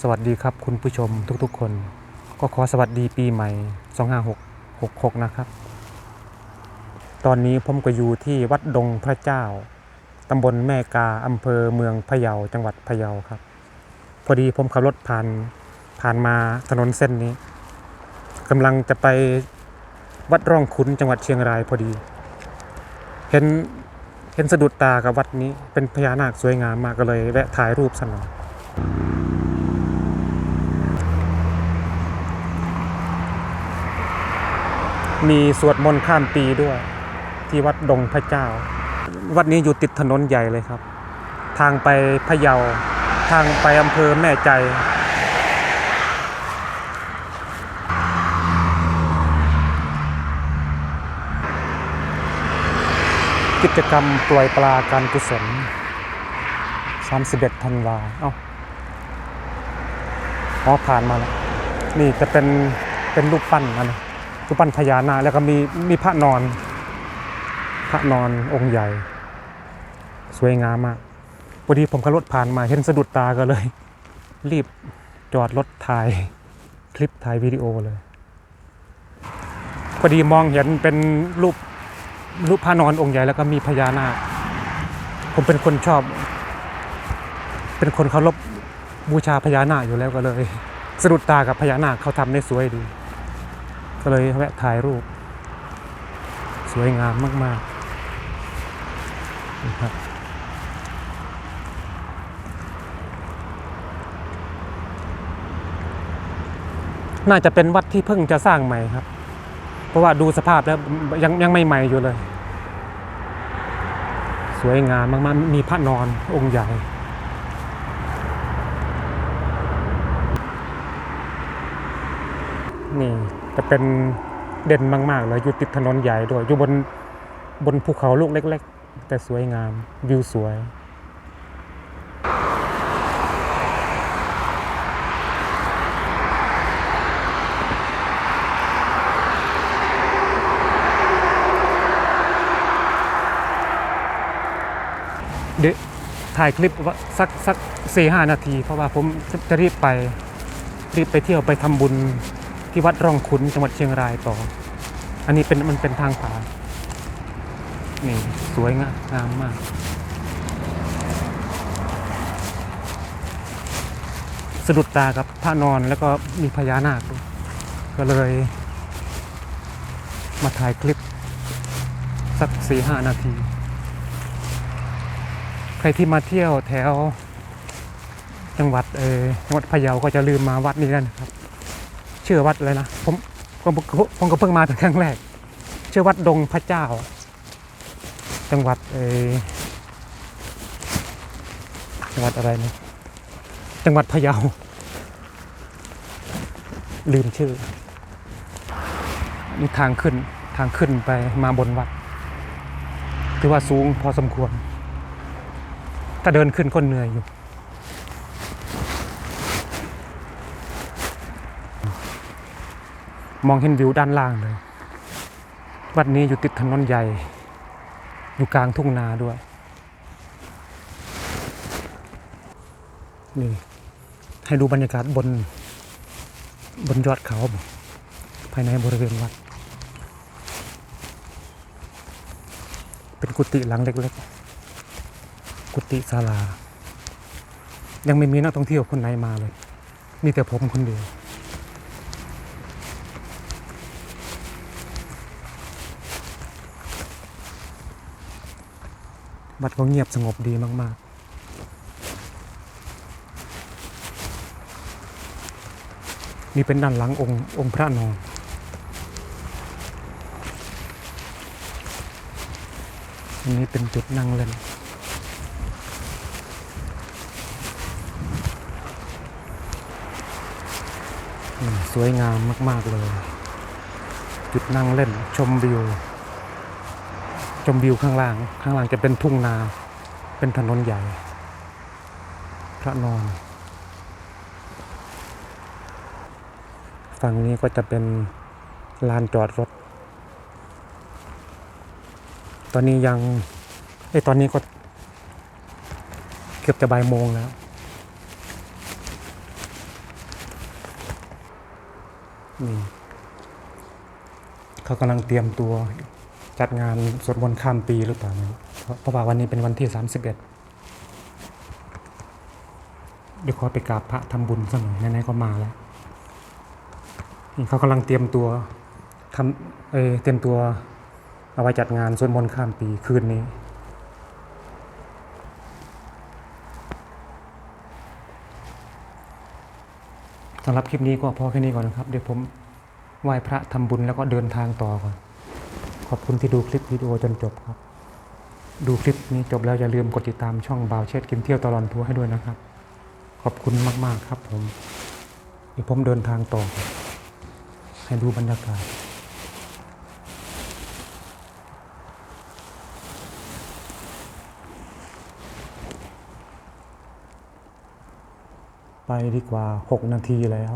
สวัสดีครับคุณผู้ชมทุกๆคน ก็ขอสวัสดีปีใหม่ 2566นะครับ ตอนนี้ผมก็อยู่ที่วัดดงพระเจ้าตำบลแม่กาอำเภอเมืองพะเยาจังหวัดพะเยาครับ พอดีผมขับรถผ่านผ่านมาถนนเส้นนี้กำลังจะไปวัดร่องขุนจังหวัดเชียงรายพอดี เห็นเห็นสะดุดตากับวัดนี้เป็นพญานาคสวยงามมากก็เลยแวะถ่ายรูปสักหน่อย มีสวดมนต์ข้ามปีด้วย ที่วัดดงพระเจ้า วัดนี้อยู่ติดถนนใหญ่เลยครับ ทางไปพะเยา ทางไปอำเภอแม่ใจ กิจกรรมปล่อยปลาการกุศล 31ธันวาเอ้าอ๋อผ่านมาแล้ว นี่จะเป็นเป็นรูปปั้นนะน รูปปั้นพญานาคแล้วก็มีมีพระนอน พระนอนองค์ใหญ่ สวยงามมากพอดีผมขับรถผ่านมาเห็นสะดุดตาก็เลย รีบจอดรถถ่ายคลิปถ่ายวิดีโอเลยพอดีมองเห็นเป็นรูปรูปพระนอนองค์ใหญ่แล้วก็มีพญานาคผมเป็นคนชอบ เป็นคนเคารพบูชาพญานาคอยู่แล้วก็เลย สะดุดตากับพญานาคเขาทำได้สวยดี ก็เลยแวะถ่ายรูป สวยงามมากๆนะครับน่าจะเป็นวัดที่เพิ่งจะสร้างใหม่ครับ เพราะว่าดูสภาพแล้วยังยังไม่ใหม่อยู่เลย สวยงามมากๆ มีพระนอนองค์ใหญ่นี่ จะเป็นเด่นมากๆเลยอยู่ติดถนนใหญ่ด้วย อยู่บนบนภูเขาลูกเล็ก ๆ แต่สวยงามวิวสวยเดี๋ยวถ่ายคลิปว่าสักสักสี่ห้านาที เพราะว่าผมจะจะรีบไปรีบไปเที่ยวไปทำบุญ ที่วัดร่องขุนจังหวัดเชียงรายต่อ อันนี้เป็นมันเป็นทางผ่านนี่สวยงามงามมาก สะดุดตากับพระนอนแล้วก็มีพญานาคด้วยก็เลยมาถ่ายคลิป สักสี่ห้านาที ใครที่มาเที่ยวแถวจังหวัดเออจังหวัดพะเยาก็จะลืมมาวัดนี้กันนะครับ ชื่อวัดอะไรนะผมผมผมก็เพิ่งมาเป็นครั้งแรก ชื่อวัดดงพระเจ้า จังหวัดเออจังหวัดอะไรนะจังหวัดพะเยาลืมชื่อนี่ทางขึ้นทางขึ้นไปมาบนวัดถือว่าสูงพอสมควร ถ้าเดินขึ้นก็เหนื่อยอยู่ มองเห็นวิวด้านล่างเลย วัดนี้อยู่ติดถนนใหญ่ อยู่กลางทุ่งนาด้วย นี่ ให้ดูบรรยากาศบน บนยอดเขา ภายในบริเวณวัด เป็นกุฏิหลังเล็กๆ กุฏิศาลา ยังไม่มีนักท่องเที่ยวคนไหนมาเลย มีแต่ผมคนเดียว วัดก็เงียบสงบดีมาก ๆนี่เป็นด้านหลังองค์องค์พระนอนอันนี้เป็นจุดนั่งเล่น สวยงามมาก ๆ เลย จุดนั่งเล่นชมวิว ชมวิวข้างล่าง ข้างล่างจะเป็นทุ่งนา เป็นถนนใหญ่ พระนอน ฝั่งนี้ก็จะเป็นลานจอดรถ ตอนนี้ยังไอยตอนนี้ก็เกือบจะบ่ายโมงแล้วนี่เขากำลังเตรียมตัว จัดงานสวดมนต์ข้ามปีหรือเปล่าเพราะเพราะว่าวันนี้เป็นวันที่ 31เดี๋ยวขอไปกราบพระทำบุญสักหน่อยไหนๆก็มาแล้วเขากำลังเตรียมตัวทำเออเตรียมตัวเอาไว้จัดงานสวดมนต์ข้ามปีคืนนี้สำหรับคลิปนี้ก็พอแค่นี้ก่อนนะครับ เดี๋ยวผมไหว้พระทำบุญแล้วก็เดินทางต่อก่อน ขอบคุณที่ดูคลิปวิดีโอจนจบครับ ดูคลิปนี้จบแล้วอย่าลืมกดติดตามช่องบ่าวเช็ดกินเที่ยวตลอดทัวร์ให้ด้วยนะครับ ขอบคุณมากๆครับผมเดี๋ยวผมเดินทางต่อ ให้ดูบรรยากาศไปดีกว่า 6 นาทีแล้ว